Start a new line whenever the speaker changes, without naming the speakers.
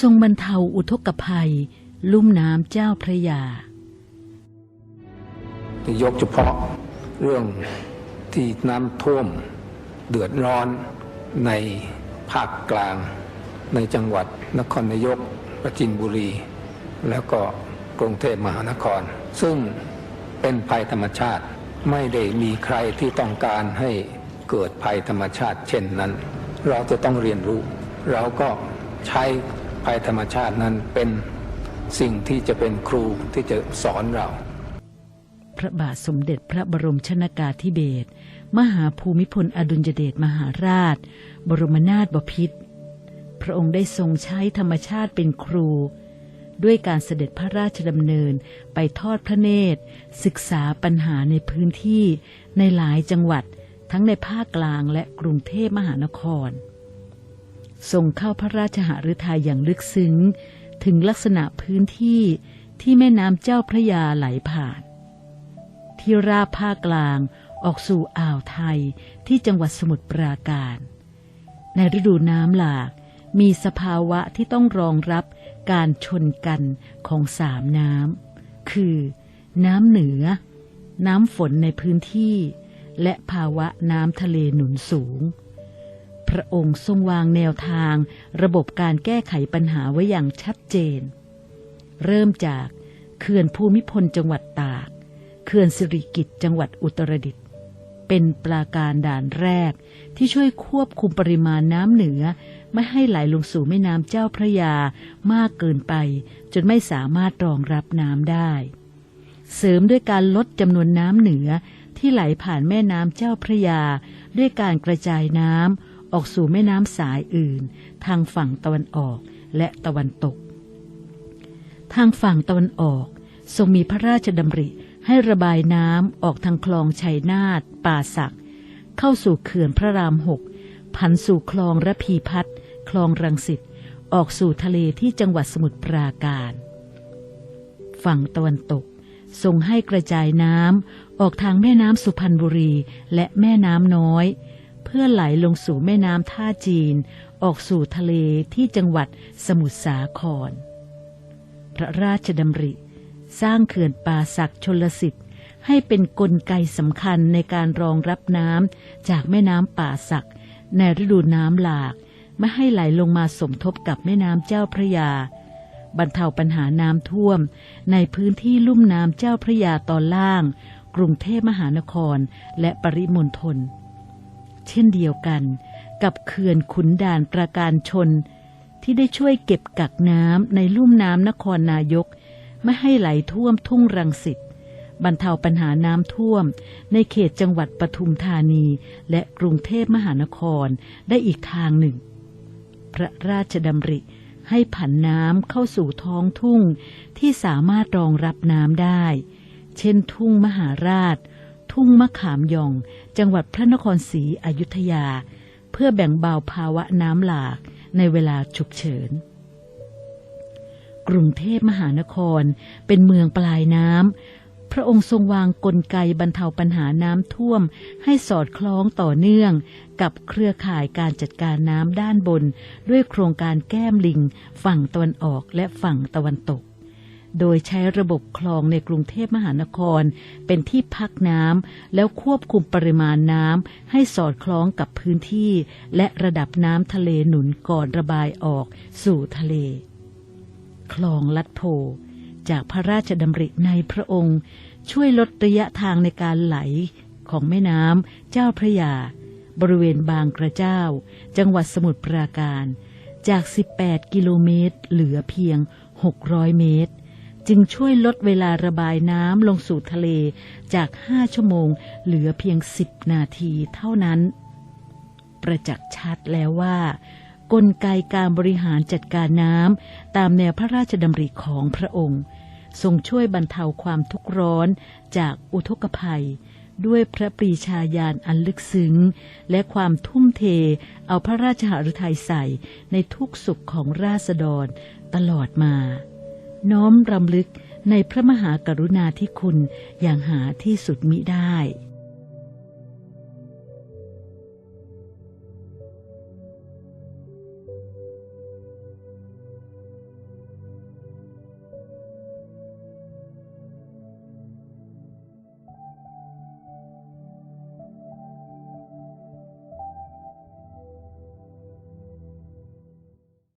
ทรงบรรเทาอุทกภัย ลุ่มน้ำเจ้าพระยา
ยกเฉพาะเรื่องที่น้ำท่วมเดือดร้อนในภาคกลาง ในจังหวัดนครนายกประจินบุรี แล้วก็กรุงเทพมหานคร ซึ่งเป็นภัยธรรมชาติไม่ได้มีใครที่ต้องการให้เกิดภัยธรรมชาติ เช่นนั้น เราจะต้องเรียนรู้ เราก็ใช้ ภัยธรรมชาตินั้นเป็นสิ่งที่จะเป็นครูที่จะสอนเรา
พระบาทสมเด็จพระบรมชนากาธิเบศรมหาภูมิพลอดุลยเดชมหาราช บรมนาถบพิตรพระองค์ได้ทรงใช้ธรรมชาติเป็นครู ด้วยการเสด็จพระราชดำเนินไปทอดพระเนตร ศึกษาปัญหาในพื้นที่ในหลายจังหวัดทั้งในภาคกลางและกรุงเทพมหานคร ทรงเข้าพระราชหฤทัยอย่างลึกซึ้ง ถึงลักษณะพื้นที่ที่แม่น้ำเจ้าพระยาไหลผ่าน ที่ราบภาคกลางออกสู่อ่าวไทยที่จังหวัดสมุทรปราการ ในฤดูน้ำหลากมีสภาวะที่ต้องรองรับการชนกันของสามน้ำ คือ น้ำเหนือ น้ำฝนในพื้นที่ และภาวะน้ำทะเลหนุนสูง พระองค์ทรงวางแนวทาง ระบบการแก้ไขปัญหาไว้อย่างชัดเจน เริ่มจากเขื่อนภูมิพลจังหวัดตาก เขื่อนสิริกิติ์จังหวัดอุตรดิตถ์เป็นปราการด่านแรกที่ช่วยควบคุมปริมาณน้ำเหนือ ไม่ให้ไหลลงสู่แม่น้ำเจ้าพระยามากเกินไป จนไม่สามารถรองรับน้ำได้ เสริมด้วยการลดจำนวนน้ำเหนือที่ไหลผ่านแม่น้ำเจ้าพระยา ด้วยการกระจายน้ำ ออกสู่แม่น้ำสายอื่น ทางฝั่งตะวันออกและตะวันตก ทางฝั่งตะวันออก ทรงมีพระราชดำริให้ระบายน้ำออกทางคลองชัยนาทป่าสัก เข้าสู่เขื่อนพระรามหกผันสู่คลองระพีพัฒคลองรังสิตออกสู่ทะเลที่จังหวัดสมุทรปราการ ฝั่งตะวันตก ทรงให้กระจายน้ำออกทางแม่น้ำสุพรรณบุรีและแม่น้ำน้อย พื่อไหลลงสู่แม่น้ำท่าจีน ออกสู่ทะเลที่จังหวัดสมุทรสาคร พระราชดำริ สร้างเขื่อนป่าศักชนลสิทธิ์ ให้เป็นนกลไกสำคัญในการรองรับน้ำจากแม่น้ำป่าศักในฤดูน้ำหลากไม่ให้ไหลลงมาสมทบกับแม่น้ำเจ้าพระยา บรรเทาปัญหาน้ำท่วม ในพื้นที่ลุ่มน้ำเจ้าพระยาตอนล่าง กรุงเทพมหานครและปริมณฑล เช่นเดียวกัน กับเขื่อนขุนด่านประการชน ที่ได้ช่วยเก็บกักน้ำในลุ่มน้ำนครนายก ไม่ให้ไหลท่วมทุ่งรังสิตบรรเทาปัญหาน้ำท่วม ในเขตจังหวัดปทุมธานี และกรุงเทพมหานครได้อีกทางหนึ่ง พระราชดำริให้ผันน้ำเข้าสู่ท้องทุ่งที่สามารถรองรับน้ำได้ เช่นทุ่งมหาราช ทุ่งมะขามยอง จังหวัดพระนครศรีอยุธยา เพื่อแบ่งเบาภาวะน้ำหลากในเวลาฉุกเฉิน กรุงเทพมหานครเป็นเมืองปลายน้ำ พระองค์ทรงวางกลไกบรรเทาปัญหาน้ำท่วม ให้สอดคล้องต่อเนื่อง กับเครือข่ายการจัดการน้ำด้านบน ด้วยโครงการแก้มลิง ฝั่งตะวันออกและฝั่งตะวันตก โดยใช้ระบบคลองในกรุงเทพมหานคร เป็นที่พักน้ำแล้วควบคุมปริมาณน้ำให้สอดคล้องกับพื้นที่ และระดับน้ำทะเลหนุนก่อนระบายออกสู่ทะเล คลองลัดโพ จากพระราชดำริในพระองค์ ช่วยลดระยะทางในการไหลของแม่น้ำเจ้าพระยา บริเวณบางกระเจ้า จังหวัดสมุทรปราการ จาก 18 กิโลเมตร เหลือเพียง 600 เมตร จึงช่วยลดเวลาระบายน้ำลงสู่ทะเลจาก 5 ชั่วโมง เหลือเพียง 10 นาทีเท่านั้น ประจักษ์ชัดแล้วว่า กลไกการบริหารจัดการน้ำตามแนวพระราชดำริของพระองค์ ทรงช่วยบรรเทาความทุกข์ร้อนจากอุทกภัย ด้วยพระปรีชาญาณอันลึกซึ้ง และความทุ่มเทเอาพระราชหฤทัยใส่ในทุกสุขของราษฎรตลอดมา น้อมรำลึกในพระมหากรุณาธิคุณอย่างหาที่สุดมิได้